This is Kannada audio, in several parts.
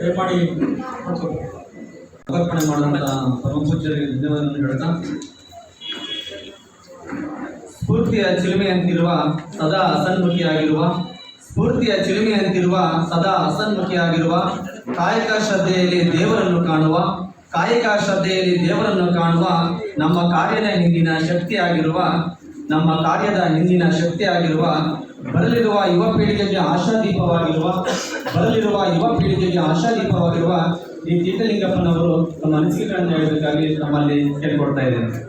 ದಯಮಾಡಿ. ಲೋಕಾರ್ಪಣೆ ಮಾಡಿದಂಥ ಪರಮ ಪೂಜ್ಯರಿಗೆ ಧನ್ಯವಾದಗಳನ್ನು ಹೇಳ್ತಾ ಸ್ಫೂರ್ತಿಯ ಚಿಲುಮೆಯಂತಿರುವ ಸದಾ ಅಸನ್ಮುಖಿಯಾಗಿರುವ, ಸ್ಫೂರ್ತಿಯ ಚಿಲುಮೆಯಂತಿರುವ ಸದಾ ಅಸನ್ಮುಖಿಯಾಗಿರುವ, ಕಾಯಕ ಶ್ರದ್ಧೆಯಲ್ಲಿ ದೇವರನ್ನು ಕಾಣುವ, ಕಾಯಕ ಶ್ರದ್ಧೆಯಲ್ಲಿ ದೇವರನ್ನು ಕಾಣುವ ನಮ್ಮ ಕಾರ್ಯದ ಹಿಂದಿನ ಶಕ್ತಿಯಾಗಿರುವ, ನಮ್ಮ ಕಾರ್ಯದ ಹಿಂದಿನ ಶಕ್ತಿಯಾಗಿರುವ ಬರಲಿರುವ ಯುವ ಪೀಳಿಗೆಗೆ ಆಶಾದೀಪವಾಗಿರುವ, ಬರಲಿರುವ ಯುವ ಪೀಳಿಗೆಗೆ ಆಶಾದೀಪವಾಗಿರುವ ಈ ತೀರ್ಥಲಿಂಗಪ್ಪನವರು ತಮ್ಮ ಅನಿಸಿಕೆಗಳನ್ನು ಹೇಳಬೇಕಾಗಿ ನಮ್ಮಲ್ಲಿ ಕೇಳಿಕೊಡ್ತಾ ಇದ್ದೇನೆ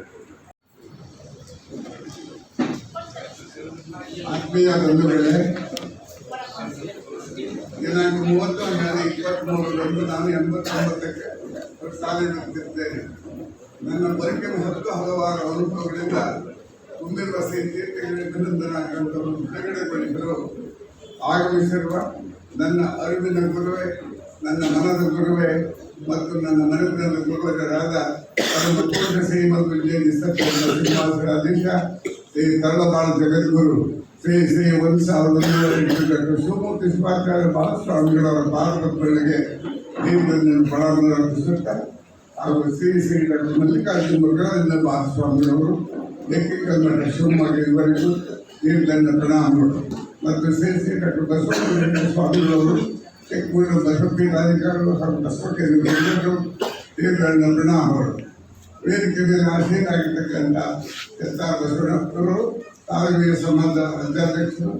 ಆತ್ಮೀಯ ಬಂಧುಗಳೇ ದಿನಾಂಕ ಮೂವತ್ತು ಹನ್ನೆರಡು ಇಪ್ಪತ್ತ್ಮೂರರಂದು ನಾನು ಎಂಬತ್ತೊಂಬತ್ತಕ್ಕೆ ಸಾಲಿನ ನನ್ನ ಬದುಕಿನ ಹತ್ತು ಹಲವಾರು ಅನುಭವಗಳಿಂದ ತುಂಬಿರುವ ಶ್ರೀ ಬಿಡುಗಡೆ ಬಿಡುಗಡೆಗೊಳಿಸಲು ಆಗಮಿಸಿರುವ ನನ್ನ ಅರಿವಿನ ಗುರುವೆ, ನನ್ನ ಮನದ ಗುರುವೆ ಮತ್ತು ನನ್ನ ಮನಸ್ಸಿನ ಗುರುವರಾದ ಪರಮ ಶ್ರೀ ಶ್ರೀಮಂತ ವಿಜಯ ಸಿಂಹಾಸನಾಧೀಶ ಶ್ರೀ ತರಳಬಾಳ ಜಗದ್ಗುರು, ಶ್ರೀ ಶ್ರೀ ಒಂದು ಸಾವಿರದ ಎಂಟು ಶಿವಮೂರ್ತಿ ಶಿವಾಚಾರ್ಯ ಬಾಲಸ್ವಾಮಿಗಳವರ ಭಾರತ ಬೆಳಗ್ಗೆ ದೀಪವನ್ನು ಪ್ರಾರಂಭ ಹಾಗೂ ಶ್ರೀ ಶ್ರೀ ಡಾಕ್ಟರ್ ಮಲ್ಲಿಕಾರ್ಜುನ ಮೃಗಾನಂದ ಮಹಾಸ್ವಾಮಿಗಳವರು ಲೆಕ್ಕಿಕಲ್ಮಠ ಶಿವಮೊಗ್ಗ ಇವರಿಗೂ ದೀರ್ಘನ್ನ ಪ್ರಣಾಮಗಳು. ಮತ್ತು ಶ್ರೀ ಡಾಕ್ಟರ್ ಬಸವಲಿಂಗ ಸ್ವಾಮಿಗಳವರು ಚಿಕ್ಕಮೂರಿನ ಬಸವಪೀಠಾಧಿಕಾರಿಗಳು ಹಾಗೂ ಬಸವಕೇಂದ್ರ ದೀರ್ಘನ್ನ ಪ್ರಣಾಮಗಳು. ವೇದಿಕೆ ಮೇಲೆ ಆಸೀನಾಗಿರ್ತಕ್ಕಂಥ ಎಸ್ ಆರ್ ಬಸವಣ್ಣವರು ತಾಲೂಕಿನ ಸಂಬಂಧ ಅಧ್ಯಾಧ್ಯಕ್ಷರು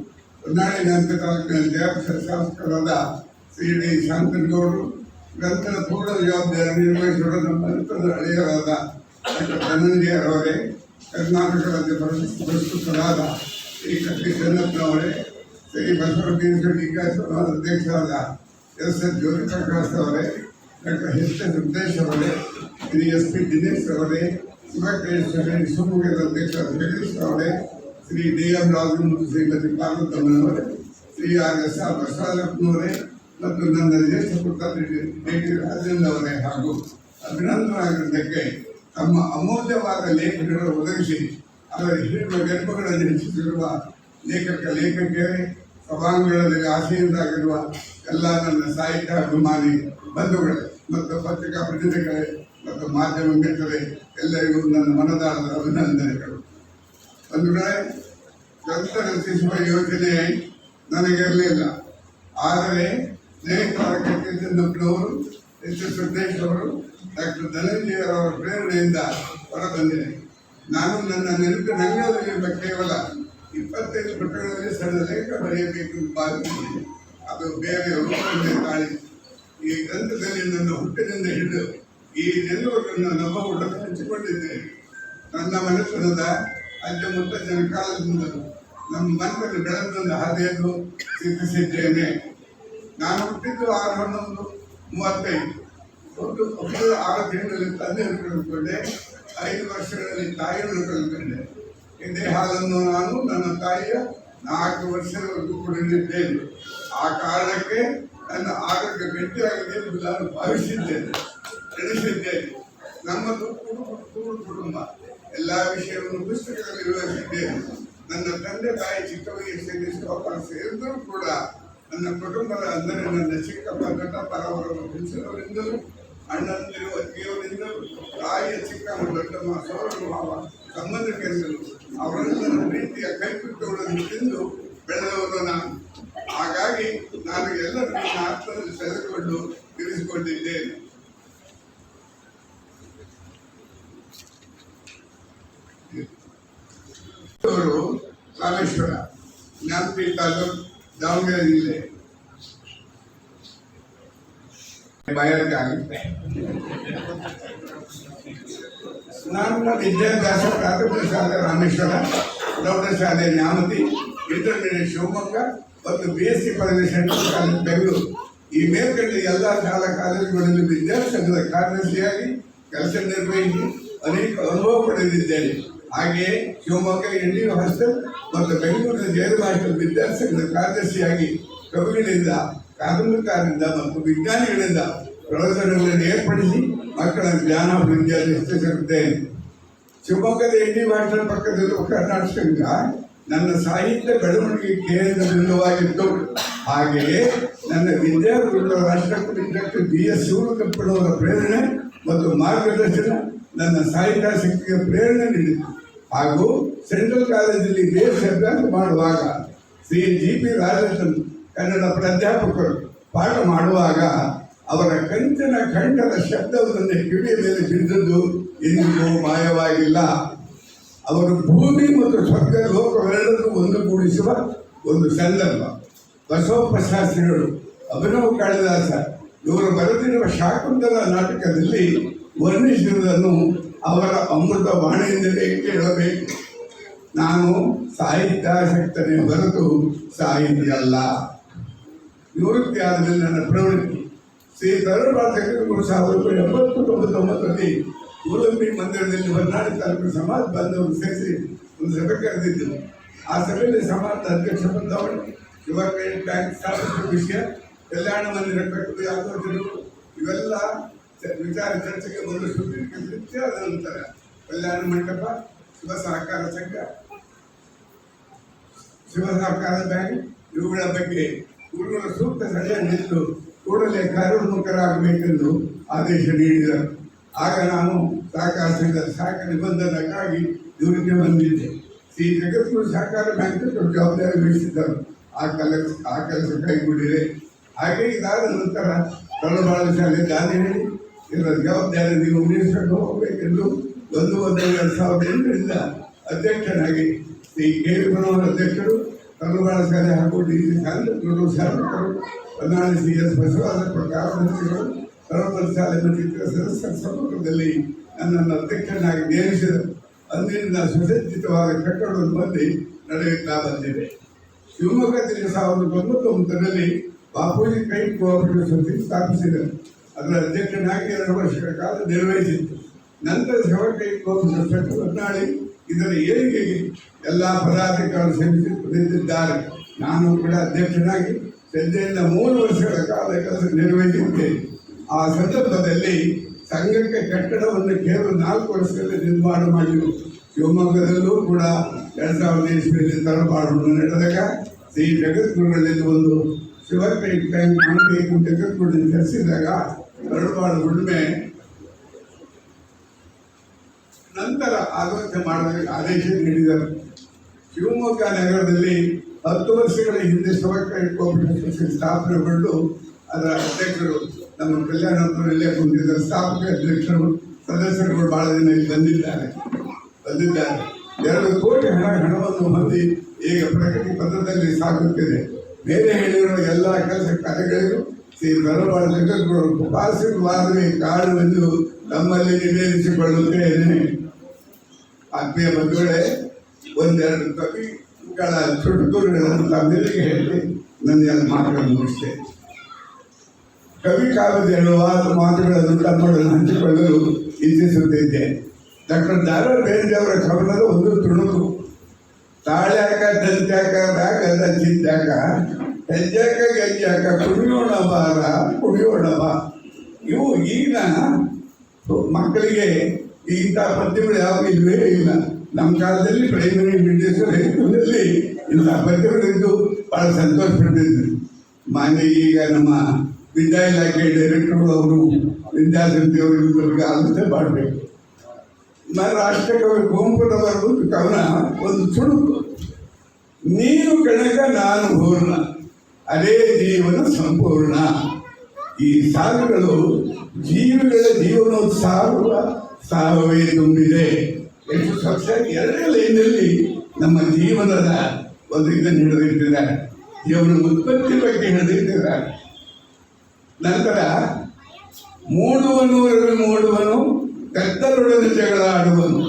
ಹೊನ್ನಾಳಿ ಅಂತ ತಾಲೂಕಿನ ಅಧ್ಯಾಪಕ, ಶಾಸಕರಾದ ಶ್ರೀ ಡಿ ಶಾಂತನಗೌಡರು, ಗ್ರಂಥದ ಪೂರ್ಣ ಜವಾಬ್ದಾರಿ ನಿರ್ವಹಿಸಿರುವ ನಮ್ಮ ಹಳೆಯರಾದ ಡಾಕ್ಟರ್ ಧನಂಜಯರವರೇ ಕರ್ನಾಟಕ ರಾಜ್ಯ ಪ್ರಶಸ್ತಿ ಪುರಸ್ಕೃತರಾದ ಶ್ರೀ ಕಟ್ಟಿ ಚೆನ್ನಪ್ಪನವರೇ ಶ್ರೀ ಬಸವರಾಜ ಶೆಟ್ಟಿ ಸಮಾಜ ಅಧ್ಯಕ್ಷರಾದ ಎಸ್ ಎಸ್ ಜ್ಯೋತಿ ಪ್ರಕಾಶ್ ಅವರೇ ಡಾಕ್ಟರ್ ಎಸ್ ಎಸ್ ಸಿದ್ದೇಶ್ ಅವರೇ ಶ್ರೀ ಎಸ್ ಪಿ ದಿನೇಶ್ ಅವರೇ ಶಿವಕೇಶ್ವರಿ ಶಿವಮೊಗ್ಗದ ಅಧ್ಯಕ್ಷ ಜಗದೀಶ್ ಅವರೇ ಶ್ರೀ ಡಿ ಎಂ ರಾಜು ಮತ್ತು ಶ್ರೀಮತಿ ಪಾರ್ವತಮ್ಮನವರೇ ಶ್ರೀ ಆರ್ ಎಸ್ ಆರ್ ಬಸವರಾಜಪ್ಪನವರೇ ಮತ್ತು ನನ್ನ ಜ್ಯೇಷ್ಠ ಪುತ್ರ ಡಿ ಡಿ ರಾಜೇಂದ್ರ ಅವರೇ ಹಾಗೂ ಅಭಿನಂದನಾಗಿದ್ದಕ್ಕೆ ತಮ್ಮ ಅಮೂಲ್ಯವಾದ ಲೇಖನಗಳನ್ನು ಒದಗಿಸಿ, ಅದರ ಹಿರಿಯ ಗರ್ಭಗಳನ್ನು ಹೆಚ್ಚಿಸಿರುವ ಲೇಖಕ ಲೇಖಕಿಯರೇ, ಸಭಾಂಗಣದಲ್ಲಿ ಆಸೆಯಿಂದಾಗಿರುವ ಎಲ್ಲ ನನ್ನ ಸಾಹಿತ್ಯ ಅಭಿಮಾನಿ ಬಂಧುಗಳೇ ಮತ್ತು ಪತ್ರಿಕಾ ಪ್ರತಿನಿಧಿಗಳೇ ಮತ್ತು ಮಾಧ್ಯಮ ಮಿತ್ರರೇ, ಎಲ್ಲರಿಗೂ ನನ್ನ ಮನದಾಳದ ಅಭಿನಂದನೆಗಳು. ಬಂಧುಗಳೇ, ಗ್ರಂಥ ರಚಿಸುವ ಯೋಜನೆ ನನಗಿರಲಿಲ್ಲ ಆದರೆ ಸ್ನೇಹಿತರ ಕಟ್ಟಿದ್ದಪ್ಪನವರು ಎಸ್ ಎಸ್ ಸಿದ್ದೇಶ್ ಅವರು ಡಾಕ್ಟರ್ ಧನಂಜಯರವರ ಪ್ರೇರಣೆಯಿಂದ ಹೊರಬಂದಿದೆ. ನಾನು ನನ್ನ ನೆನಪು ನೆನಪಿನಂಗಳದಲ್ಲಿರುವ ಕೇವಲ ಇಪ್ಪತ್ತೈದು ಪುಟಗಳಲ್ಲಿ ಸಣ್ಣ ಲೇಖ ಬರೆಯಬೇಕು ಭಾವಿಸಿದೆ ಅದು ಬೇರೆ ರೂಪದಲ್ಲಿ ತಾಳಿ. ಈ ಗ್ರಂಥದಲ್ಲಿ ನನ್ನ ಹುಟ್ಟಿನಿಂದ ಹಿಡಿದು ಈ ನೆಲ್ಲೂರನ್ನು ನಮ್ಮ ಹುಡುಗ ಹಂಚಿಕೊಂಡಿದ್ದೇನೆ. ನನ್ನ ಮನೆತನದ ಅಜ್ಜ ಜನ ಕಾಲದಿಂದ ನಮ್ಮ ಮನದಲ್ಲಿ ಬೆಳೆದೊಂದು ಹಾದಿಯನ್ನು ಸಿದ್ಧಿಸಿದ್ದೇನೆ ನಾನು ಹುಟ್ಟಿದ್ದು ಆರು ಹನ್ನೊಂದು ಮೂವತ್ತೈದು. ಒಂದು ಒಂದು ಆರು ತಿಂಗಳಲ್ಲಿ ತಂದೆಯನ್ನು ಕಳೆದುಕೊಂಡೆ ಐದು ವರ್ಷಗಳಲ್ಲಿ ತಾಯಿಯನ್ನು ಕಳೆದುಕೊಂಡೆ ಇದೇ ಹಾಲನ್ನು ನಾನು ನನ್ನ ತಾಯಿಯ ನಾಲ್ಕು ವರ್ಷದವರೆಗೂ ಕುಡಿದಿದ್ದೇನೆ ಆ ಕಾರಣಕ್ಕೆ ನನ್ನ ಆರೋಗ್ಯ ಗಟ್ಟಿಯಾಗಿದೆ ಎಂದು ನಾನು ಭಾವಿಸಿದ್ದೇನೆ, ತಿಳಿಸಿದ್ದೇನೆ. ನಮ್ಮದು ಕುಟುಂಬ ಕೂಡು ಕುಟುಂಬ. ಎಲ್ಲ ವಿಷಯವನ್ನು ಪುಸ್ತಕದಲ್ಲಿ ವಿವರಿಸಿದ್ದೇನೆ. ನನ್ನ ತಂದೆ ತಾಯಿ ಚಿಕ್ಕ ವಯಸ್ಸಿನಲ್ಲಿ ಶಿವಪ್ಪ ಸೇರಿದರೂ ಕೂಡ ನನ್ನ ಕುಟುಂಬದ ಅಂದರೆ ನನ್ನ ಚಿಕ್ಕಪ್ಪ ದೊಡ್ಡಪ್ಪ ಅವರನ್ನು ಅಣ್ಣಂದಿರು ಅತ್ತಿಯವರಿಂದಲೂ ತಾಯಿಯ ಚಿಕ್ಕಮ್ಮ ದೊಡ್ಡಮ್ಮ ಸೌರ ಮಾವ ಸಂಬಂಧಿಕರಿಂದಲೂ ಅವರೆಲ್ಲರ ಪ್ರೀತಿಯ ಕೈಪಿಟ್ಟುಗಳನ್ನು ತಿಂದು ಬೆಳೆದವರು ನಾನು. ಹಾಗಾಗಿ ನಾನು ಎಲ್ಲರೂ ನನ್ನ ಅರ್ಥದಲ್ಲಿ ಸೆಳೆದುಕೊಂಡು ತಿಳಿಸಿಕೊಂಡಿದ್ದೇನೆ ಅವರು ಜ್ಞಾನಪೀಠ ತಾಲೂಕು ದಾವಣಗೆರೆ ಜಿಲ್ಲೆ. ನಾನು ವಿದ್ಯಾಭ್ಯಾಸ ಪ್ರಾಥಮಿಕ ಶಾಲೆ ರಾಮೇಶ್ವರ ಪ್ರೌಢಶಾಲೆ ನ್ಯಾಮತಿ, ಇಂಟರ್ಮೀಡಿಯೇಟ್ ಶಿವಮೊಗ್ಗ ಮತ್ತು ಬಿ ಎಸ್ ಸಿ ಪದವಿ ಬೆಂಗಳೂರು. ಈ ಮೇಲ್ಕಂಡ ಎಲ್ಲ ಶಾಲಾ ಕಾಲೇಜುಗಳಲ್ಲಿ ವಿದ್ಯಾಸಂಘದ ಕಾರ್ಯದರ್ಶಿಯಾಗಿ ಕೆಲಸ ನಿರ್ವಹಿಸಿ ಅನೇಕ ಅನುಭವ ಪಡೆದಿದ್ದೇನೆ. ಹಾಗೆಯೇ ಶಿವಮೊಗ್ಗ ಎನ್ ಹಾಸ್ಟೆಲ್ ಮತ್ತು ಬೆಂಗಳೂರಿನ ಜೈಲ್ ಹಾಸ್ಟೆಲ್ ವಿದ್ಯಾಸಂಘದ ಕಾರ್ಯದರ್ಶಿಯಾಗಿ ಕವಿಗಳಿಂದ ಕಾದಂಬರಿಕಾರರಿಂದ ಮತ್ತು ವಿಜ್ಞಾನಿಗಳಿಂದ ಪ್ರಯೋಜನಗಳನ್ನು ಏರ್ಪಡಿಸಿ ಮಕ್ಕಳ ಜ್ಞಾನ ವೃದ್ಧಿಯಲ್ಲಿ ಹೆಚ್ಚಿಸಿರುತ್ತೇನೆ ಶಿವಮೊಗ್ಗದ ಡಿ ಹಾಸ್ಟೆಲ್ ಪಕ್ಕದಲ್ಲಿರುವ ಕರ್ನಾಟಕ ಸಂಘ ನನ್ನ ಸಾಹಿತ್ಯ ಬೆಳವಣಿಗೆ ಕೇಂದ್ರ ಬಿಂದುವಾಗಿತ್ತು ಹಾಗೆಯೇ ನನ್ನ ವಿದ್ಯಾರ್ಥಿಗಳ ರಾಷ್ಟ್ರಕವಿ ಡಾಕ್ಟರ್ ಬಿ ಎಸ್ ಶಿವರುದ್ರಪ್ಪನವರ ಪ್ರೇರಣೆ ಮತ್ತು ಮಾರ್ಗದರ್ಶನ ನನ್ನ ಸಾಹಿತ್ಯಾಸಕ್ತಿಗೆ ಪ್ರೇರಣೆ ನೀಡಿತು. ಹಾಗೂ ಸೆಂಟ್ರಲ್ ಕಾಲೇಜಲ್ಲಿ ಬೇಸ್ ಅಭ್ಯಾಸ ಮಾಡುವಾಗ ಶ್ರೀ ಜಿ ಪಿ ರಾಜೇಂದ್ರನ್ ಕನ್ನಡ ಪ್ರಾಧ್ಯಾಪಕರು ಪಾಠ ಮಾಡುವಾಗ ಅವರ ಕಂಚನ ಖಂಡದ ಶಬ್ದವನ್ನು ಕಿವಿಯ ಮೇಲೆ ಬಿದ್ದದ್ದು ಎಂದಿಗೂ ಮಾಯವಾಗಿಲ್ಲ. ಅವರು ಭೂಮಿ ಮತ್ತು ಸ್ವರ್ಗ ಒಂದು ಒಂದುಗೂಡಿಸುವ ಒಂದು ಸಂದರ್ಭ. ಬಸವಪ್ಪ ಶಾಸ್ತ್ರಿಗಳು ಅಭಿನವ ಕಾಳಿದಾಸ, ಇವರು ಬರೆದಿರುವ ಶಾಕುಂತಲ ನಾಟಕದಲ್ಲಿ ವರ್ಣಿಸಿರುವುದನ್ನು ಅವರ ಅಮೃತ ವಾಣಿಯಿಂದಲೇ ಕೇಳಬೇಕು. ನಾನು ಸಾಹಿತ್ಯಾಸಕ್ತನೇ ಹೊರತು ಸಾಹಿತ್ಯ ಅಲ್ಲ ನಿವೃತ್ತಿ ಆದಮೇಲೆ ನನ್ನ ಪ್ರವೃತ್ತಿ ಶ್ರೀ ತರುಣರಾಜರು ಸಾವಿರದ ಎಂಬತ್ತು ತೊಂಬತ್ತೊಂಬತ್ತರಲ್ಲಿ ಗೋಲಂಬಿ ಮಂದಿರದಲ್ಲಿ ಹೊರನಾಡು ತಾಲೂಕು ಸಮಾಜ ಬಾಂಧವರು ಸೇರಿಸಿ ಒಂದು ಸಭೆ ಕರೆದಿದ್ದರು. ಆ ಸಭೆಯಲ್ಲಿ ಸಮಾಜದ ಅಧ್ಯಕ್ಷ ಬಂದವರು ಯುವಕ ಬ್ಯಾಂಕ್ ಸ್ಥಾಪಿಸುವ ವಿಷಯ, ಕಲ್ಯಾಣ ಮಂದಿರ ಕಟ್ಟುವ ಆಲೋಚನೆಗಳು ಇವೆಲ್ಲ ವಿಚಾರ ಚರ್ಚೆಗೆ ಸುದೀರ್ಘ ಆದ ನಂತರ ಕಲ್ಯಾಣ ಮಂಟಪ, ಶಿವ ಸಹಕಾರ ಸಂಘ, ಶಿವ ಸಹಕಾರ ಬ್ಯಾಂಕ್ ಇವುಗಳ ಬಗ್ಗೆ ಗುರುಗಳ ಸೂಕ್ತ ಸಲಹೆ ನಿಂತು ಕೂಡಲೇ ಕಾರ್ಯೋನ್ಮುಖರಾಗಬೇಕೆಂದು ಆದೇಶ ನೀಡಿದರು. ಆಗ ನಾನು ಸಹಕಾರ ಶಾಖ ನಿಬಂಧನಕ್ಕಾಗಿ ನಿವೃತ್ತಿ ಬಂದಿದ್ದೆ. ಶ್ರೀ ಜಗದ್ಗುರು ಸಹಕಾರ ಬ್ಯಾಂಕ್ ಜವಾಬ್ದಾರಿ ವಹಿಸಿದ್ದರು. ಆ ಕೆಲಸ ಆ ಕೆಲಸ ಕೈಗೊಂಡಿದೆ. ಹಾಗೆ ಇದಾದ ನಂತರ ತಳಬಾಳ ಶಾಲೆ ದಾನಿ ಹೇಳಿ ಇದರ ಜವಾಬ್ದಾರಿ ನೀವು ಉಳಿಸಿಕೊಂಡು ಹೋಗಬೇಕೆಂದು ಒಂದು ಒಂದು ಎರಡು ಸಾವಿರದ ಎಂಟರಿಂದ ಅಧ್ಯಕ್ಷನಾಗಿ ಶ್ರೀ ಕೆ. ವಿ. ಅಧ್ಯಕ್ಷರು ತಲುಬಾಳ ಶಾಲೆ ಹಾಗೂ ಡಿಗ್ರಿ ಶಾಲೆ ಶಾಲೆಗಳು ಶಾಲೆ ಹೊನ್ನಾಳಿ ಸಿ ಎಸ್ ಬಸವರಾಜಪ್ಪ ಕಾರ್ಯದರ್ಶಿಗಳು ತಲುಬಾಳ ಶಾಲೆ ಮತ್ತು ಸದಸ್ಯರ ಸಮ್ಮುಖದಲ್ಲಿ ನನ್ನನ್ನು ಅಧ್ಯಕ್ಷನಾಗಿ ನೇಮಿಸಿದರು. ಅಂದಿನಿಂದ ಸುಸಜ್ಜಿತವಾದ ಕಟ್ಟಡವನ್ನು ಬಂದು ನಡೆಯುತ್ತಾ ಬಂದಿದೆ. ಶಿವಮೊಗ್ಗದಲ್ಲಿ ಸಾವಿರದ ತೊಂಬತ್ತೊಂಬತ್ತರಲ್ಲಿ ಬಾಪೂಜಿ ಕೈ ಕೋಆಪರೇಟಿವ್ ಸಮಿತಿ ಸ್ಥಾಪಿಸಿದರು. ಅದರ ಅಧ್ಯಕ್ಷನಾಗಿ ಎರಡು ವರ್ಷಗಳ ಕಾಲ ನಿರ್ವಹಿಸಿತ್ತು. ನಂತರ ಶಿವಕೈ ಕೋಆಪರೇಟಿವ್ ಸಮಿತಿ ಹೊನ್ನಾಳಿ ಇದರ ಏಳಿಗೆಗೆ ಎಲ್ಲ ಪದಾಧಿಕಾರಿಗಳು ಸಮಿತಿ ನಿಂತಿದ್ದಾರೆ ನಾನು ಕೂಡ ಅಧ್ಯಕ್ಷನಾಗಿ ಸದ್ಯದಿಂದ ಮೂರು ವರ್ಷಗಳ ಕಾಲ ಕೆಲಸ ನಿರ್ವಹಿಸಿದ್ದೇನೆ. ಆ ಸಂದರ್ಭದಲ್ಲಿ ಸಂಘಕ್ಕೆ ಕಟ್ಟಡವನ್ನು ಕೇವಲ ನಾಲ್ಕು ವರ್ಷದಲ್ಲಿ ನಿರ್ಮಾಣ ಮಾಡಿದರು. ಶಿವಮೊಗ್ಗದಲ್ಲೂ ಕೂಡ ಎರಡ್ ಸಾವಿರದ ಇಸ್ವಿಯಲ್ಲಿ ತರಬಾರನ್ನು ನಡೆದಾಗ ಶ್ರೀ ಜಗದ್ಗುರುಗಳಲ್ಲಿ ಒಂದು ಶಿವಕೈ ಬ್ಯಾಂಕ್ ಮಾಡಬೇಕು ಜಗದ್ಗುರು ಕರೆಸಿದಾಗ ತರಬಾರ ಉಳ್ಮೆ ನಂತರ ಆತ್ಮಹತ್ಯೆ ಮಾಡಬೇಕು ಆದೇಶ ನೀಡಿದರು. ಶಿವಮೊಗ್ಗ ನಗರದಲ್ಲಿ ಹತ್ತು ವರ್ಷಗಳ ಹಿಂದೆ ಸೊಸೈಟಿ ಸ್ಥಾಪನೆಗೊಂಡು ಅದರ ಅಧ್ಯಕ್ಷರು ನಮ್ಮ ಕಲ್ಯಾಣಪುರಲ್ಲೇ ಕುಂತಿದ್ದಾರೆ. ಸ್ಥಾಪಕ ಅಧ್ಯಕ್ಷರು, ಸದಸ್ಯರುಗಳು ಬಹಳ ದಿನ ಇಲ್ಲಿ ಬಂದಿದ್ದಾರೆ. ಬಂದಿದ್ದಾರೆ. ಎರಡು ಕೋಟಿ ಹಣ, ಹಣವನ್ನು ಹೊಂದಿ ಈಗ ಪ್ರಗತಿ ಪಥದಲ್ಲಿ ಸಾಗುತ್ತಿದೆ. ಬೇರೆ ಹೇಳಿರುವ ಎಲ್ಲ ಕೆಲಸ ಕಾರ್ಯಗಳಿಗೂ ಶ್ರೀ ಬರವಾಡ ಜಗದ್ಗುರು ಕಾಡು ಕಾಡುವೆಂದು ನಮ್ಮಲ್ಲಿ ನಿವೇದಿಸಿಕೊಳ್ಳುತ್ತೇನೆ ಆತ್ಮೀಯ ಬಂಧುಗಳೇ, ಒಂದೆರಡು ಕವಿಗಳ ಚುಟುಕುಗಳನ್ನು ತಮ್ಮೆಲ್ಲಿಗೆ ಹೇಳಿ ನನ್ನ ಮಾತುಗಳನ್ನು ಮುಗಿಸ್ತೇನೆ. ಕವಿ ಕಾವ್ಯದ ಹಲವಾರು ಮಾತುಗಳನ್ನು ತಮ್ಮೊಡನೆ ಹಂಚಿಕೊಳ್ಳಲು ಇಚ್ಛಿಸುತ್ತಿದ್ದೆ. ಡಾಕ್ಟರ್ ದಾರಾ ಬೇಂದ್ರೆ ಅವರ ಕವನದ ಒಂದು ತುಣುಕು. ತಾಳ್ಯಾಕ ದಂತ್ಯಾಕ ಬ್ಯಾಗದ ಚಿಂತ್ಯಾಕ, ಹೆಜ್ಜಾಕ, ಗೆಜ್ಜಾಕ, ಕುಡಿಯೋಣ ಬಾರ, ಕುಡಿಯೋಣ ಬಾ. ಇವು ಈಗಿನ ಮಕ್ಕಳಿಗೆ ಇಂಥ ಪದ್ಯಗಳು ಯಾವ ಇಲ್ವೇ ಇಲ್ಲ. ನಮ್ಮ ಕಾಲದಲ್ಲಿ ಪ್ರೈಮರಿ ಮಿಡ್ಡೇಶ್ವರ ಹೈಸ್ಕೂಲಲ್ಲಿ ಇಂಥ ಪದ್ಯಗಳಿದ್ದು ಭಾಳ ಸಂತೋಷ ಪಡ್ತಿದ್ರು ಮಾನ್ಯ ಈಗ ನಮ್ಮ ವಿದ್ಯಾ ಇಲಾಖೆ ಡೈರೆಕ್ಟರ್ ಅವರು ವಿದ್ಯಾಸಂಸ್ಥೆ ಅವರು ಇವ್ರಿಗೆ ಆಲೋಚನೆ ಮಾಡಬೇಕು. ನಾನು ರಾಷ್ಟ್ರಕವಿ ಗೋಂಪುರವರು ಕವನ, ಒಂದು ಚುಣುಕು ನೀನು ಕಣಕ ನಾನು ಹೂರ್ಣ. ಅದೇ ಜೀವನ ಸಂಪೂರ್ಣ. ಈ ಸಾಲುಗಳು ಜೀವಿಗಳ ಜೀವನೋತ್ಸಾಹ ಸಾವೇ ತುಂಬಿದೆ. ಎಷ್ಟು ಸ್ವಚ್ಛ ಎರಡನೇ ಲೈನಲ್ಲಿ ನಮ್ಮ ಜೀವನದ ಒಂದು ಇದನ್ನು ಹಿಡಿದಿಟ್ಟಿದ್ದಾರೆ. ಜೀವನ ಉತ್ಪತ್ತಿ ಬಗ್ಗೆ ಹಿಡಿದಿಟ್ಟಿದ್ದಾರೆ. ನಂತರ ಮೂಡುವನೂರಲ್ಲಿ ಮೂಡುವನು, ಕತ್ತಲೊಡನೆ ಜಗಳ ಆಡುವನು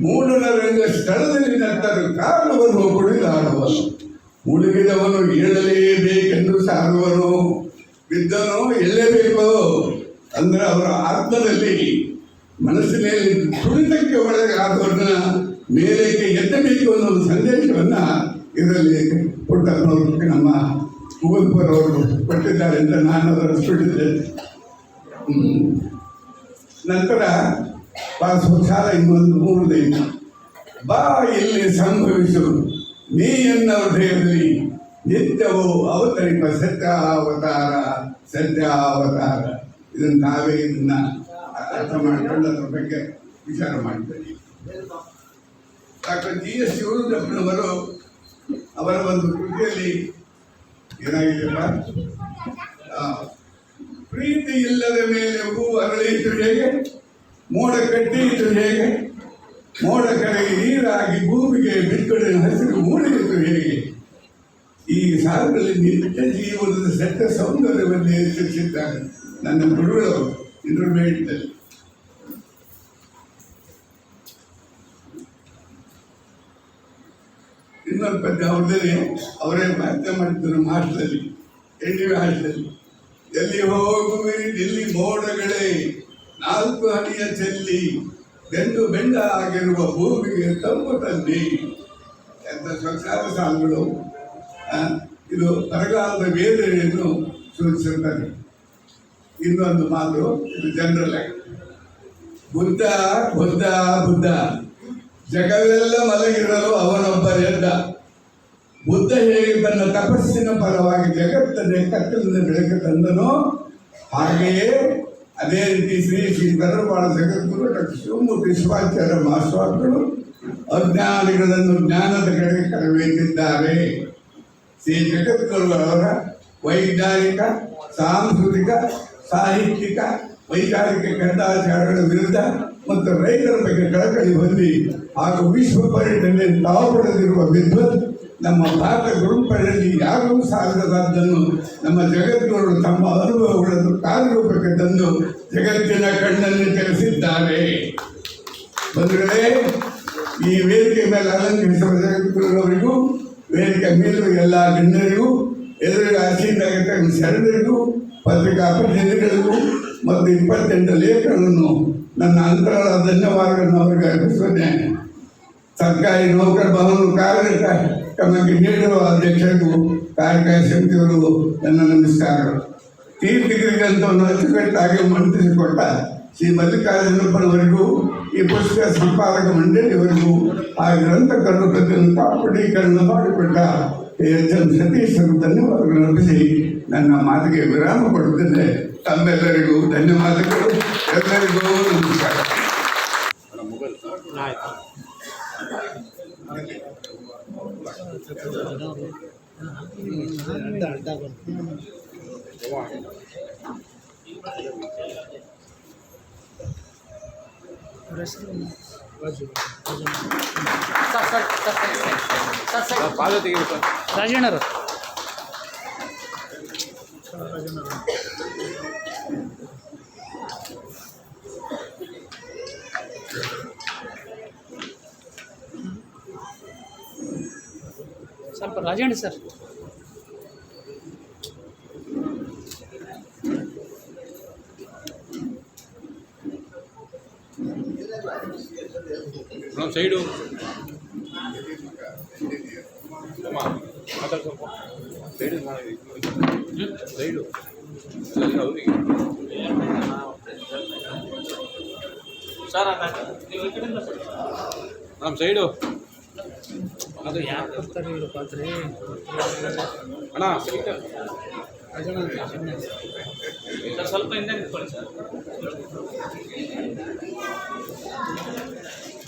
ಮೂಡನ ರಂಗ ಸ್ಥಳದಲ್ಲಿ ನಂತರ ಕಾರಣವನ್ನು ಕುಡಿದಾಡುವನು ಮುಳುಗಿದವನು ಏಳಲೇಬೇಕೆಂದು ಸಾರುವನು. ಬಿದ್ದನು ಇಲ್ಲೇಬೇಕು ಅಂದ್ರೆ ಅವರ ಆತ್ಮದಲ್ಲಿ ಮನಸ್ಸಿನಲ್ಲಿ ತುಳಿತಕ್ಕೆ ಒಳಗಾದವರನ್ನ ಮೇಲಕ್ಕೆ ಎತ್ತಬೇಕು ಅನ್ನೋ ಒಂದು ಸಂದೇಶವನ್ನ ಇದರಲ್ಲಿ ಪುಟ್ಟನವರು ನಮ್ಮ ಕುವೆಂಪುರವರು ಕೊಟ್ಟಿದ್ದಾರೆ ಅಂತ ನಾನು ಅದರ ಸುಳಿದೆ. ನಂತರ ಸುಖಾಲ ಇನ್ನೊಂದು ಮೂರು ದಿನ. ಬಾ, ಇಲ್ಲಿ ಸಂಭವಿಸು. ನೀ ಎನ್ನ ಹೃದಯದಲ್ಲಿ ನಿತ್ಯವೂ ಅವತರಿಪ ಸತ್ಯ ಅವತಾರ ಸತ್ಯ ಅವತಾರ ಇದನ್ನು ನಾವೇ ಇದನ್ನ ಅರ್ಥ ಮಾಡಿಕೊಂಡು ಅದ್ರ ಬಗ್ಗೆ ವಿಚಾರ ಮಾಡ್ತೇವೆ. ಡಾಕ್ಟರ್ ಜಿ ಎಸ್ ಶಿವರುದ್ರಪ್ಪನವರು ಅವರ ಒಂದು ಕೃತಿಯಲ್ಲಿ ಏನಾಗಿದೆಯಪ್ಪ? ಪ್ರೀತಿ ಇಲ್ಲದ ಮೇಲೆ ಹೂ ಅರಳಿತು ಹೇಗೆ? ಮೋಡ ಕಟ್ಟಿಯಿತು ಹೇಗೆ? ಮೋಡ ಕಡೆಗೆ ನೀರಾಗಿ ಭೂಮಿಗೆ ಬಿತ್ತನೆ ಹಸಿರು ಮೂಡಿಯಿತು ಹೇಗೆ? ಈ ಸಾಲದಲ್ಲಿ ನಿತ್ಯ ಜೀವನದ ಸತ್ಯ ಸೌಂದರ್ಯವನ್ನು ಹೆಚ್ಚಿಸಿದ್ದಾರೆ ನನ್ನ ಗುರುಗಳು ಇಂಟರ್ಮೀಡಿಯೇಟ್ನಲ್ಲಿ ಇನ್ನೊಂದು ಪದ್ಯ ಅವ್ರದ್ದೇ ಅವರೇ ಮಾತೇ ಮಾಡಿದ್ದರು ಮಾಸದಲ್ಲಿ ಎಣ್ಣೆ ಹಾಸ್ಟಲ್ಲಿ ಎಲ್ಲಿ ಹೋಗುವಿರಿ ಇಲ್ಲಿ ಮೋಡಗಳೇ ನಾಲ್ಕು ಹನಿಯ ಚೆಲ್ಲಿ ಬೆಂಡು ಬೆಂಡ ಆಗಿರುವ ಭೂಮಿಗೆ ತಂಪು ತಂದಿ ಎಂತ ಸ್ವಚ್ಛಾದ ಸಾಲುಗಳು. ಇದು ಬರಗಾಲದ ವೇದನೆಯನ್ನು ಸೂಚಿಸುತ್ತದೆ ಇನ್ನೊಂದು ಮಾತು, ಇದು ಜನರಲ್ ಆಗಿ. ಬುದ್ಧ ಬುದ್ಧ ಬುದ್ಧ. ಜಗವೆಲ್ಲ ಮಲಗಿರಲು ಅವನೊಬ್ಬ ಎದ್ದ ಬುದ್ಧ ಹೇಗೆ ತನ್ನ ತಪಸ್ಸಿನ ಫಲವಾಗಿ ಜಗತ್ತನ್ನೇ ಕತ್ತಲಿಂದ ಬೆಳಕು ತಂದನೋ, ಹಾಗೆಯೇ ಅದೇ ರೀತಿ ಶ್ರೀ ಶ್ರೀ ಧರ್ಮಪಾಲ ಜಗದ್ಗುರು ಡಾಕ್ಟರ್ ಶಿವಮೂರ್ತಿ ಶಿವಾಚಾರ್ಯ ಮಹಾಸ್ವಾಮಿಗಳು ಅಜ್ಞಾನಿಗಳನ್ನು ಜ್ಞಾನದ ಕಡೆಗೆ ಕರೆದೊಯ್ದಿದ್ದಾರೆ ಜಗದ್ಗುರು ಅವರ ವೈಜ್ಞಾನಿಕ ಸಾಂಸ್ಕೃತಿಕ, ಸಾಹಿತ್ಯಿಕ, ವೈಚಾರಿಕ ಕಂದಾಚಾರಗಳ ವಿರುದ್ಧ ಮತ್ತು ರೈತರ ಬಗ್ಗೆ ಕಳಕಳಿ ಹೊಂದಿ ಹಾಗೂ ವಿಶ್ವ ಪರ್ಯಟನೆ ತಾವು ಪಡೆದಿರುವ ವಿದ್ವತ್ ನಮ್ಮ ಭಾರತ ಗುರುಪಡೆಯಲ್ಲಿ ಯಾರೂ ಸಾಗರದಾದ್ದನ್ನು ನಮ್ಮ ಜಗದ್ಗುರು ತಮ್ಮ ಅನುಭವಗಳನ್ನು ಕಾರ್ಯರೂಪಕ್ಕೆ ತಂದು ಜಗತ್ತಿನ ಕಣ್ಣನ್ನು ತೆರೆಸಿದ್ದಾರೆ. ಬಂಧುಗಳೇ, ಈ ವೇದಿಕೆ ಮೇಲೆ ಅಲಂಕರಿಸುವ ಜಗದ್ಗುರುವವರಿಗೂ ಮೇಲಿರುವ ಎಲ್ಲ ಗಣ್ಯರಿಗೂ ಎದುರಿಗೆ ಆಸೀನಾಗಿರ್ತಕ್ಕಂಥ ಶರಣರಿಗೂ ಪತ್ರಿಕಾ ಪ್ರತಿನಿಧಿಗಳಿಗೂ ಮತ್ತು ಇಪ್ಪತ್ತೆಂಟು ಲೇಖನಗಳನ್ನು ನನ್ನ ಅಂತರಾಳ ಧನ್ಯವಾದಗಳನ್ನು ಅವರಿಗೆ ಅರ್ಪಿಸುತ್ತೇನೆ. ಸರ್ಕಾರಿ ನೌಕರ ಭವನ ಕಾರ್ಯಕ್ರಮಕ್ಕೆ ನೀಡಿರುವ ಅಧ್ಯಕ್ಷರಿಗೂ ಕಾರ್ಯಕಾರಿ ಸಮಿತಿಯವರು ನನ್ನ ನಮಸ್ಕಾರಗಳು ತೀರ್ಥಗಿರಿಗಂತವನ್ನು ಅಚ್ಚುಕಟ್ಟಾಗಿ ಮಂಡಿಸಿಕೊಟ್ಟ ಶ್ರೀ ಮಲ್ಲಿಕಾರ್ಜುನಪ್ಪನವರಿಗೂ ಈ ಪುಸ್ತಕ ಸಂಪಾದಕ ಮಂಡಳಿಯವರೆಗೂ ಆ ಗ್ರಂಥ ಕರುಣಕತೆಯನ್ನು ಕಾಪಡೀಕರಣ ಮಾಡಿಕೊಟ್ಟ ಎಚ್ ಎಂ ಸತೀಶರು ಧನ್ಯವಾದಗಳು ಅರ್ಪಿಸಿ ನನ್ನ ಮಾತಿಗೆ ವಿರಾಮ ಕೊಡುತ್ತೇನೆ. ತಮ್ಮೆಲ್ಲರಿಗೂ ಧನ್ಯವಾದಗಳು. ಎಲ್ಲರಿಗೂ ನಮಸ್ಕಾರ. ರಾಜಣ್ಣರು ಸ್ವಲ್ಪ ರಾಜಣ್ಣ ಸರ್ ಸೈಡು. ಮಾತಾಡ್ ಸ್ವಲ್ಪ ಸೈಡು ಸೈಡು. ಅವ್ರಿಗೆ ಸರ್. ನಮ್ಮ ಸೈಡು. ಅದು ಯಾರು ಕೊಡ್ತಾರೆ ಇವರು ಪಾತ್ರೆ. ಅಣ್ಣ. ಸರ್ ಸ್ವಲ್ಪ ಹಿಂದೆ ನಿಂತ್ಕೊಳ್ಳಿ ಸರ್.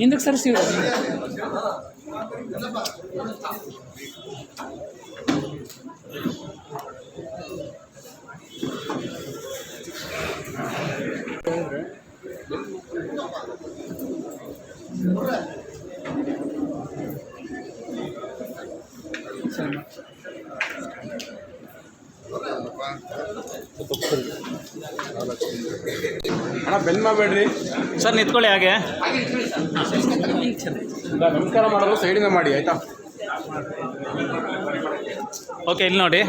ఎందుకు సార్ శివ ಅಣ್ಣ ಬೆನ್ ಮಾಡಬೇಡ್ರಿ ಸರ್ ನಿಂತ್ಕೊಳ್ಳಿ ಹಾಗೆ. ನಮಸ್ಕಾರ ಮಾಡೋದು ಸೈಡಿಂದ ಮಾಡಿ ಆಯ್ತಾ? ಓಕೆ ಇಲ್ಲಿ ನೋಡಿ.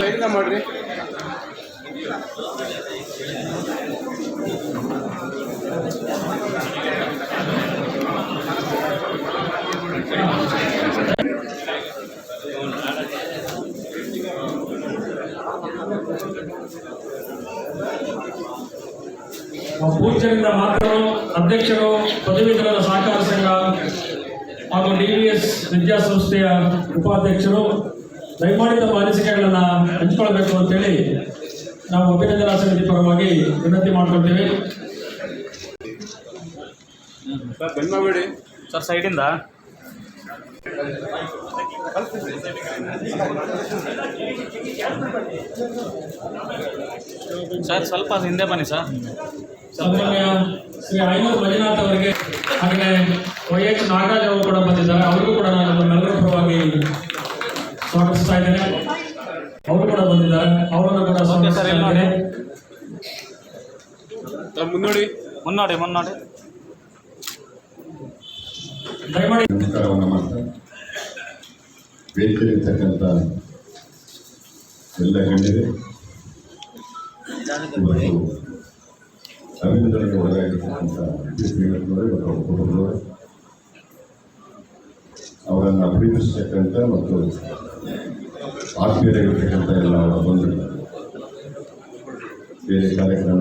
ಸೈಡಿಂದ ಮಾಡ್ರಿ. ಪೂಜ್ಯರಿಂದ ಮಾತ್ರರು ಅಧ್ಯಕ್ಷರು ಪದವೀಧರರ ಸಹಕಾರ ಸಂಘ ಹಾಗೂ ಡಿ ವಿ ಎಸ್ ವಿದ್ಯಾಸಂಸ್ಥೆಯ ಉಪಾಧ್ಯಕ್ಷರು ದಯಮಾಡಿ ತಮ್ಮ ಅನಿಸಿಕೆಗಳನ್ನು ಹಂಚಿಕೊಳ್ಬೇಕು ಅಂತೇಳಿ ನಾವು ಅಭಿನಂದನಾ ಸಮಿತಿ ಪರವಾಗಿ ವಿನಂತಿ ಮಾಡಿಕೊಳ್ತೇವೆ. ಸರ್ ಸರ್ ಸೈಡಿಂದ. ಸರ್ ಸ್ವಲ್ಪ ಹಿಂದೆ ಬನ್ನಿ ಸರ್. ಸನ್ಮಾನ್ಯ ಶ್ರೀ ಐನೂರು ಮಂಜುನಾಥ್ ಅವರಿಗೆ ಹಾಗೆ ವೈ ಎಚ್ ನಾಗರಾಜ್ ಅವರು ಕೂಡ ಬಂದಿದ್ದಾರೆ. ಅವರಿಗೂ ಕೂಡ ನಾನು ನಮ್ಮೆಲ್ಲರ ಪರವಾಗಿ ಸ್ವಾಗತಿಸ್ತಾ ಇದ್ದೇನೆ. ಅವರು ಕೂಡ ಬಂದಿದ್ದಾರೆ. ಅವರನ್ನು ಕೂಡ. ಸ್ವಾಗತಿಸ್ತಾ ಇದ್ದೇನೆ. ಮುನ್ನೋಡಿ. ಮುನ್ನೋಡಿ ಮುನ್ನೋಡಿ. ದಯಮಾಡಿ ವೇದಿಕೆಯಲ್ಲಿರ್ತಕ್ಕಂಥ ಎಲ್ಲ ಗಣ್ಯರೇ ಇವತ್ತು ಅಭಿನಂದನೆಗೆ ಒಳಗಾಗಿರ್ತಕ್ಕಂಥ ಮತ್ತು ಅವರ ಕುಟುಂಬದವರೇ. ಅವರನ್ನು ಪ್ರೀತಿಸ್ತಕ್ಕಂಥ ಮತ್ತು ಆತ್ಮೀಯರಾಗಿರ್ತಕ್ಕಂಥ ಎಲ್ಲ ಅವರ ಬಂಧುಗಳು. ಬೇರೆ ಕಾರ್ಯಕ್ರಮ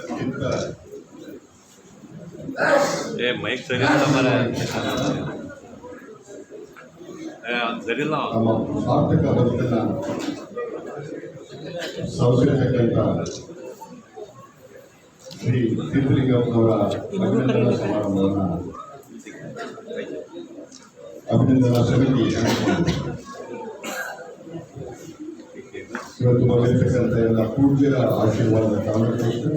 ಅತ್ಯಂತ ಏ ಮೈಕ್ ಸರಿ ಇಲ್ಲ ಮರೆ ಏ ಅದು ಸರಿ ಇಲ್ಲ ನಮ್ಮ ಸಾರ್ಥಕ ಬದುಕನ್ನ ಸವಿಸಿರ್ತಕ್ಕಂಥ ಶ್ರೀ ತೀರ್ಥಲಿಂಗಪ್ಪನವರ ಅಭಿನಂದನಾ ಸಮಾರಂಭವನ್ನು ಅಭಿನಂದನಾ ಸಮಿತಿ ಹಮ್ಮಿಕೊಂಡಿದೆ. ಇವತ್ತು ಬಂದಿರತಕ್ಕಂಥ ಎಲ್ಲ ಪೂಜ್ಯರ ಆಶೀರ್ವಾದ ಕಾರಣಕ್ಕೋಸ್ಕರ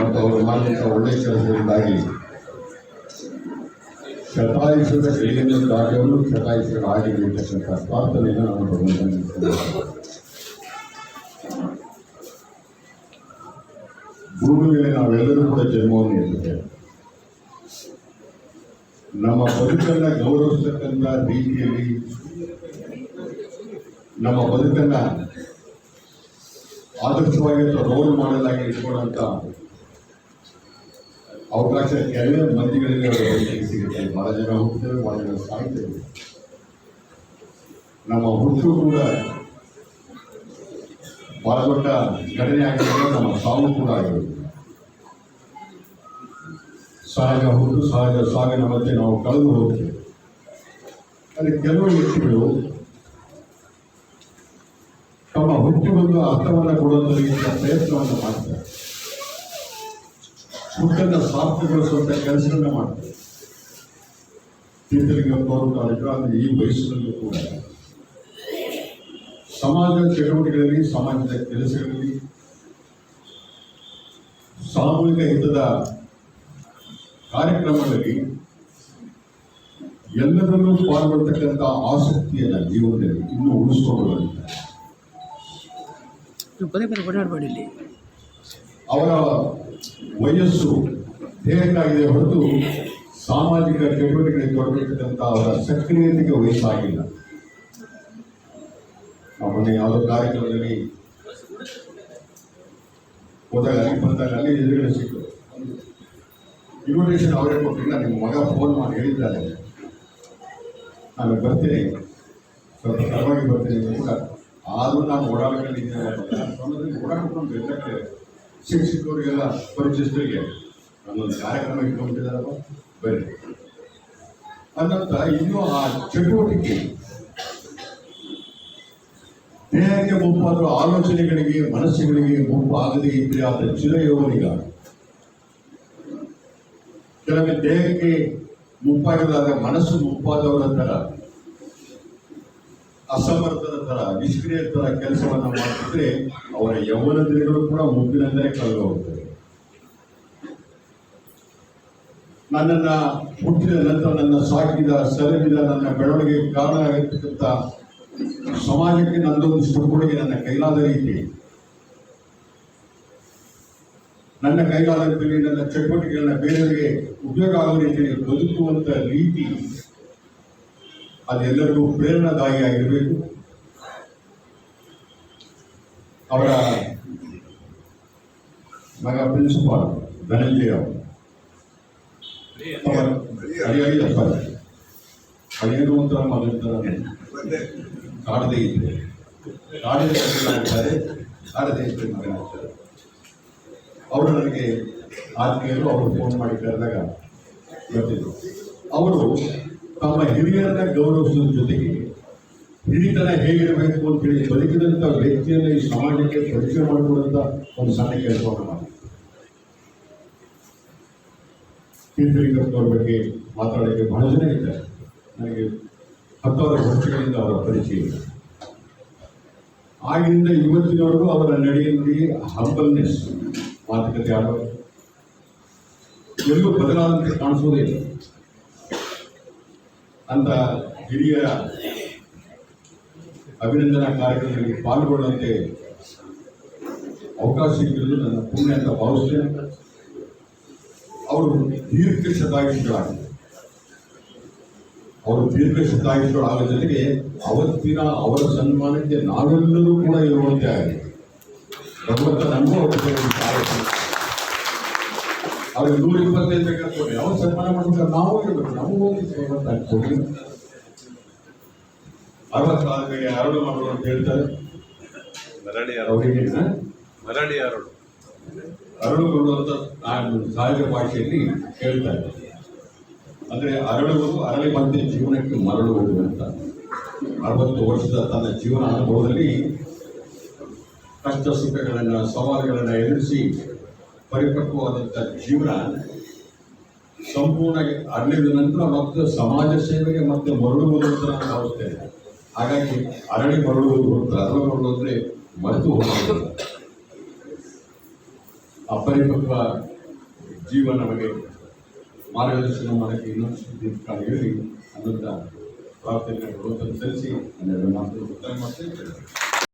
ಮತ್ತು ಅವರು ಮಾಡಿದಂಥ ಒಳ್ಳೆಯ ಕೆಲಸದಿಂದಾಗಿ ಶತಾಯುಷದ ಕ್ರಿಯೆಯನ್ನು ದಾಟಿಯವರು ಶತಾಯುಷರಾಗಿ ಇರ್ತಕ್ಕಂಥ ಪ್ರಾರ್ಥನೆಯನ್ನು ನಾವು ಭಗವಂತನಿಗೆ ಭೂಮಿ ಮೇಲೆ ನಾವೆಲ್ಲರೂ ಕೂಡ ಜನ್ಮವನ್ನು ಎತ್ತಿದ್ದೇವೆ ನಮ್ಮ ಬದುಕನ್ನ ಗೌರವಿಸತಕ್ಕಂಥ ರೀತಿಯಲ್ಲಿ, ನಮ್ಮ ಬದುಕನ್ನ ಆದರ್ಶವಾಗಿ ಅಥವಾ ರೋಲ್ ಮಾಡೆಲ್ ಆಗಿ ಇಟ್ಕೊಳ್ಳುವಂಥ ಅವಕಾಶ ಕೆಲವೇ ಮಂದಿಗಳಿಗೆ ಸಿಗುತ್ತೆ. ಬಹಳ ಜನ ಹುಟ್ಟುತ್ತೇವೆ ಬಹಳ ಜನ ಸಾಯ್ತೇವೆ. ನಮ್ಮ ಹುಟ್ಟು ಕೂಡ ಬಹಳ ದೊಡ್ಡ ಘಟನೆ ಆಗಿರೋದು ನಮ್ಮ ಸಾವು ಕೂಡ ಆಗಿರೋದು ಸಹಜ ಹುಟ್ಟು ಸಹಜ ಸಾಗಿನ ಮಧ್ಯೆ ನಾವು ಕಳೆದು ಹೋಗ್ತೇವೆ. ಅಲ್ಲಿ ಕೆಲವು ವ್ಯಕ್ತಿಗಳು ತಮ್ಮ ಹುಟ್ಟಿಗೊಂದು ಅರ್ಥವನ್ನು ಕೊಡುವಂಥ ರೀತಿಯ ಪ್ರಯತ್ನವನ್ನು ಮಾಡ್ತಾರೆ. ಹುಟ್ಟನ್ನು ಸಾರ್ಥಕಗೊಳಿಸುವಂತ ಕೆಲಸವನ್ನು ಮಾಡ್ತಾರೆ. ತೀರ್ಥಲಿಂಗಪ್ಪವರು ಅಂದರೆ ಈ ವಯಸ್ಸಿನಲ್ಲೂ ಕೂಡ. ಸಮಾಜದ ಚಟುವಟಿಕೆಗಳಲ್ಲಿ, ಸಮಾಜದ ಕೆಲಸಗಳಲ್ಲಿ, ಸಾಮೂಹಿಕ ಹಿತದ ಕಾರ್ಯಕ್ರಮಗಳಲ್ಲಿ ಎಲ್ಲರಲ್ಲೂ ಪಾಲ್ಗೊಳ್ತಕ್ಕಂಥ ಆಸಕ್ತಿಯನ್ನು ಜೀವನದಲ್ಲಿ ಇನ್ನೂ ಇಲ್ಲಿ. ಅವರ ವಯಸ್ಸು ದೇಹಕ್ಕಾಗಿದೆ ಹೊರತು ಸಾಮಾಜಿಕ ಚಟುವಟಿಕೆಗಳಿಗೆ ತೊಡಗಿರ್ತಕ್ಕಂಥ ಅವರ ಸಕ್ರಿಯತೆಗೆ ವಯಸ್ಸಾಗಿಲ್ಲ. ಮೊನ್ನೆ ಯಾವುದೋ ಕಾರ್ಯಕ್ರಮದಲ್ಲಿ ಹೋದಾಗ ಅಲ್ಲಿ ಬಂದಾಗ ಅಲ್ಲಿ ಎದುರುಗಡೆ ಸಿಕ್ಕು ಇನ್ವಿಟೇಷನ್ ಅವರೇ ಕೊಟ್ಟಿಲ್ಲ, ನಿಮ್ಮ ಮಗ ಫೋನ್ ಮಾಡಿ ಹೇಳಿದ್ದಾರೆ ನಾನು ಬರ್ತೀನಿ. ಸ್ವಲ್ಪ ತಡವಾಗಿ ಬರ್ತೀನಿ ಕೂಡ ಆದರೂ ನಾನು ಓಡಾಟಗಳಿದ್ದೇನೆ ಓಡಾಡ್ಕೊಂಡು ಬೆಟ್ಟಕ್ಕೆ ಶಿಕ್ಷಕರಿಗೆಲ್ಲ ಪರಿಚಯಿಸ್ತರಿಗೆ ನನ್ನೊಂದು ಕಾರ್ಯಕ್ರಮ ಇಟ್ಕೊಂಡಿದ್ದಾರಪ್ಪ. ಬನ್ನಿ. ಅನ್ನಂತ ಇನ್ನೂ ಆ ಚಟುವಟಿಕೆ. ದೇಹಕ್ಕೆ ಮುಪ್ಪಾದರೂ ಆಲೋಚನೆಗಳಿಗೆ, ಮನಸ್ಸುಗಳಿಗೆ ಮುಪ್ಪು ಆಗದೇ ಇದ್ರೆ ಆದ ಚಿರಯೋವನಿಗ. ಕೆಲವೊಮ್ಮೆ ದೇಹಕ್ಕೆ ಮುಪ್ಪಾಗಿದಾಗ ಮನಸ್ಸು ಮುಪ್ಪಾದವರ ತರ ಅಸಮರ್ಥದ ತರ, ನಿಷ್ಕ್ರಿಯ ತರ ಕೆಲಸವನ್ನು ಮಾಡಿದ್ರೆ ಅವರ ಯೌವನ ದಿನಗಳು ಕೂಡ ಮುಪ್ಪಿನಂದರೆ ಕಳೆದು ಹೋಗ್ತವೆ ನನ್ನನ್ನ ಹುಟ್ಟಿದ ನಂತರ ನನ್ನ ಸಾಕಿದ ಸಲಹಿದ ನನ್ನ ಬೆಳವಣಿಗೆಗೆ ಕಾರಣ ಆಗಿರ್ತಕ್ಕಂಥ ಸಮಾಜಕ್ಕೆ ನಂದೊಂದಿಷ್ಟು ಕೊಡುಗೆ ನನ್ನ ಕೈಲಾದ ರೀತಿ. ನನ್ನ ಕೈಲಾದ ರೀತಿಯಲ್ಲಿ ನನ್ನ ಚಟುವಟಿಕೆಗಳನ್ನ ಬೇರೆಯವರಿಗೆ ಉಪಯೋಗ ಆಗೋ ರೀತಿಯಲ್ಲಿ ಬದುಕುವಂತ ರೀತಿ ಅದೆಲ್ಲರಿಗೂ ಪ್ರೇರಣಾದಾಯಿಯಾಗಿರಬೇಕು ಅವರ ಮಗ ಪ್ರಿನ್ಸಿಪಾಲ್ ಧನಂಜಯ ಅವರ ಅಡಿಯಾಗಿದಪ್ಪ ಅದೇನು ಅಂತ ಮಗಂತರ ಬಂದೆ ಕಾಡದೇ ಇದ್ರೆ ಕಾಡಿದ ಮಗನಾಗ್ತಾರೆ ಕಾಡದೇ ಇದ್ರೆ ಮಗನಾಗ್ತಾರೆ ಅವರು ನನಗೆ ಆತ್ಮೀಯರು ಅವರು ಫೋನ್ ಮಾಡಿ ಕರೆದಾಗ ಬರ್ತಿದ್ರು ಅವರು ತಮ್ಮ ಹಿರಿಯರನ್ನ ಗೌರವಿಸೋದ್ರ ಜೊತೆಗೆ ಹಿರಿತನ ಹೇಗಿರಬೇಕು ಅಂತ ಹೇಳಿ ಬದುಕಿದಂಥ ವ್ಯಕ್ತಿಯನ್ನು ಈ ಸಮಾಜಕ್ಕೆ ಪರಿಚಯ ಮಾಡಿಕೊಡುವಂಥ ಒಂದು ಸಣ್ಣ ಕೆಲಸವನ್ನು ಮಾಡಿ ತೀರ್ಥಲಿಂಗಪ್ಪನವ್ರ ಬಗ್ಗೆ ಮಾತಾಡೋಕ್ಕೆ ಬಹಳ ಜನ ಇದ್ದಾರೆ. ನನಗೆ ಹತ್ತಾರು ವರ್ಷಗಳಿಂದ ಅವರ ಪರಿಚಯ ಇದೆ. ಆಗಿನಿಂದ ಇವತ್ತಿನವರೆಗೂ ಅವರ ನಡೆಯಲ್ಲಿ ಹಂಬಲ್ನೆಸ್ ಮಾತುಕತೆ ಆಗೋದು ಎಲ್ಲೂ ಬದಲಾದಂತೆ ಕಾಣಿಸೋದೇ ಇಲ್ಲ ಅಂತ ಹಿರಿಯ ಅಭಿನಂದನಾ ಕಾರ್ಯಕ್ರಮದಲ್ಲಿ ಪಾಲ್ಗೊಳ್ಳುವಂತೆ ಅವಕಾಶ ಸಿಕ್ಕಿದ್ದು ನನ್ನ ಪುಣ್ಯ ಅಂತ ಭಾವಿಸ್ತೇನೆ. ಅವರು ದೀರ್ಘ ಶತಾಯುಷರಾಗಿದ್ದಾರೆ ಅವರು ದೀರ್ಘ ಶತಾಯುಷರಾಗೋ ಜೊತೆಗೆ ಅವತ್ತಿನ ಅವರ ಸನ್ಮಾನಕ್ಕೆ ನಾವೆಲ್ಲರೂ ಕೂಡ ಇರುವಂತೆ ಆಗಿದೆ. ಭಗವಂತ ನಮಗೂ ಅವರಿಗೆ ನೂರ ಇಪ್ಪತ್ತೈದು ಬೇಕಾಗ್ತದೆ ಅವ್ರು ಸನ್ಮಾನ ಮಾಡ್ಬೇಕಾದ್ರೆ ನಾವು ಇರಬೇಕು. ನಮಗೂ ಹೋಗಿ ಐವತ್ತಾಗಿ ಕೊಡಿ ಅರವತ್ತಾದ್ಮೇಲೆ ಅರಳು ಮಗಳು ಅಂತ ಹೇಳ್ತಾರೆ. ಮರಳಿ ಅವರಿಗೆ? ಮರಳಿ ಅರಳು ಅರಳುಗಳು ಅಂತ ನಾನು ಸಹಜ ಭಾಷೆಯಲ್ಲಿ ಹೇಳ್ತಾರೆ ಅಂದರೆ ಅರಳುವುದು ಅರಳಿ ಮತ್ತೆ ಜೀವನಕ್ಕೆ ಮರಳುವುದು ಅಂತ. ಅರವತ್ತು ವರ್ಷದ ತನ್ನ ಜೀವನ ಅನುಭವದಲ್ಲಿ ಕಷ್ಟ ಸುಖಗಳನ್ನು ಸವಾಲುಗಳನ್ನ ಎದುರಿಸಿ ಪರಿಪಕ್ವವಾದಂಥ ಜೀವನ ಸಂಪೂರ್ಣ ಅರಳಿದ ನಂತರ ಮತ್ತು ಸಮಾಜ ಸೇವೆಗೆ ಮತ್ತೆ ಮರಳುವುದು ಅಂತ ನಾನು ಭಾವಿಸ್ತೇನೆ. ಹಾಗಾಗಿ ಅರಳಿ ಮರಳುವುದು ಅಂತ ಅರಳು ಮರಳು ಅಂದ್ರೆ ಮರೆತು ಹೋಗುತ್ತೆ ಅಪರಿಪಕ್ವ ಜೀವನ ನಮಗೆ ಮಾರ್ಗದರ್ಶನ ಮಾಡೋಕ್ಕೆ ಇನ್ನೊಂದು ಹೇಳಿ ಅನ್ನೋದ ಪ್ರಾರ್ಥನೆ ಸಲ್ಲಿಸಿ ಹನ್ನೆರಡು ಮಾತು ಮಾಡ್ತೇನೆ.